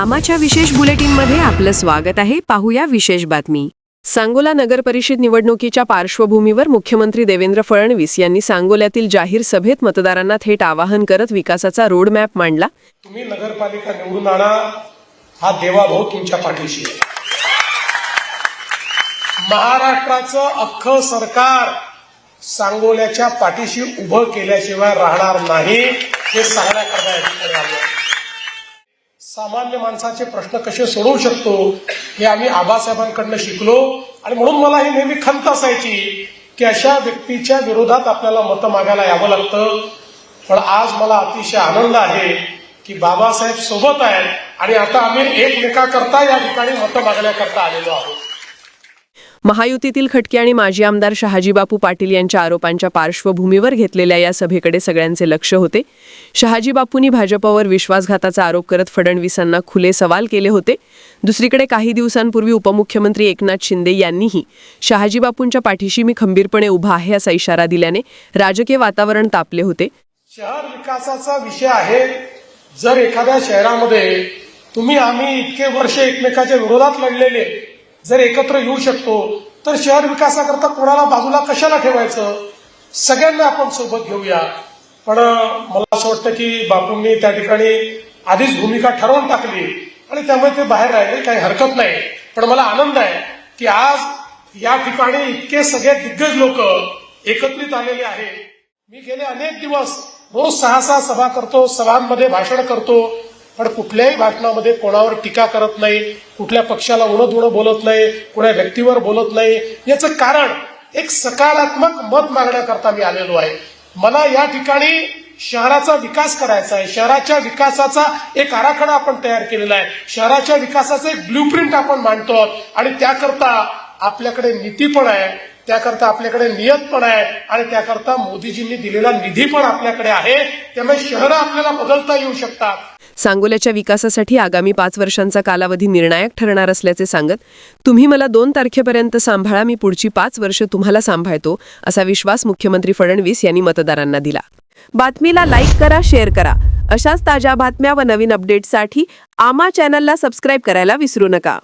आमाच्या विशेष बुलेटिनमध्ये आपलं स्वागत आहे. पाहूया विशेष बातमी. सांगोला नगर परिषद निवडणुकीच्या पार्श्वभूमीवर मुख्यमंत्री देवेंद्र फडणवीस यांनी सांगोल्यातील जाहीर सभेत मतदारांना थेट आवाहन करत विकासाचा रोडमॅप मांडला. तुम्ही नगरपालिका निवडून आणा. हा देवाभाऊ तुमच्या पाठीशी महाराष्ट्राचं अख्खं सरकार सांगोल्याच्या पाठीशी उभं केल्याशिवाय राहणार नाही हे सांगण्याकरता या ठिकाणी आलो. सामान्य माणसाचे प्रश्न कसे सोडवू शकतो हे आम्ही आबासाहेबांकडनं शिकलो. आणि म्हणून मला ही नेहमी खंत असायची की अशा व्यक्तीच्या विरोधात आपल्याला मतं मागायला यावं लागतं. पण आज मला अतिशय आनंद आहे की बाबासाहेब सोबत आहेत आणि आता आम्ही एकमेकाकरता या ठिकाणी मतं मागण्याकरता आलेलो आहोत. महायुतीतील खटके आणि माजी आमदार शहाजीबापू पाटील यांच्या आरोपांच्या पार्श्वभूमीवर घेतलेल्या या सभेकडे सगळ्यांचे लक्ष होते. शहाजीबापूंनी भाजपवर विश्वासघाताचा आरोप करत फडणवीसांना खुले सवाल केले होते. दुसरीकडे काही दिवसांपूर्वी उपमुख्यमंत्री एकनाथ शिंदे यांनीही शहाजीबापूंच्या पाठीशी मी खंबीरपणे उभा आहे असा इशारा दिल्याने राजकीय वातावरण तापले होते. शहर विकासाचा विषय आहे. जर एखाद्या शहरामध्ये तुम्ही आम्ही इतके वर्ष एकमेकाच्या विरोधात लढलेले जर एकत्र येऊ शकतो तर शहर विकासाकरता कोणाला बाजूला कशाला ठेवायचं? सगळ्यांना आपण सोबत घेऊया. पण मला असं वाटतं की बापूंनी त्या ठिकाणी आधीच भूमिका ठरवून टाकली आणि त्यामुळे ते बाहेर राहिले काही हरकत नाही. पण मला आनंद आहे की आज या ठिकाणी इतके सगळे दिग्गज लोक एकत्रित आलेले आहेत. मी गेले अनेक दिवस रोज सहा सहा सभा करतो सभांमध्ये भाषण करतो. पण कुठल्याही भाषणामध्ये कोणावर टीका करत नाही कुठल्या पक्षाला उणं धुणं बोलत नाही कुण्या व्यक्तीवर बोलत नाही याचं कारण एक सकारात्मक मत मागण्याकरता मी आलेलो आहे. मला या ठिकाणी शहराचा विकास करायचा आहे. शहराच्या विकासाचा एक आराखडा आपण तयार केलेला आहे. शहराच्या विकासाचं एक ब्ल्यूप्रिंट आपण मांडतो आहोत. आणि त्याकरता आपल्याकडे नीती पण आहे त्याकरता आपल्याकडे नियत पण आहे आणि त्याकरता मोदीजींनी दिलेला निधी पण आपल्याकडे आहे. त्यामुळे शहरं आपल्याला बदलता येऊ शकतात. सांगोल्याच्या विकासासाठी आगामी पाच वर्षांचा कालावधी निर्णायक ठरणार असल्याचे सांगत तुम्ही मला दोन तारखेपर्यंत सांभाळा मी पुढची पाच वर्ष तुम्हाला सांभाळतो असा विश्वास मुख्यमंत्री फडणवीस यांनी मतदारांना दिला. बातमीला लाईक करा शेअर करा. अशाच ताज्या बातम्या व नवीन अपडेट्ससाठी आमा चॅनलला सबस्क्राईब करायला विसरू नका.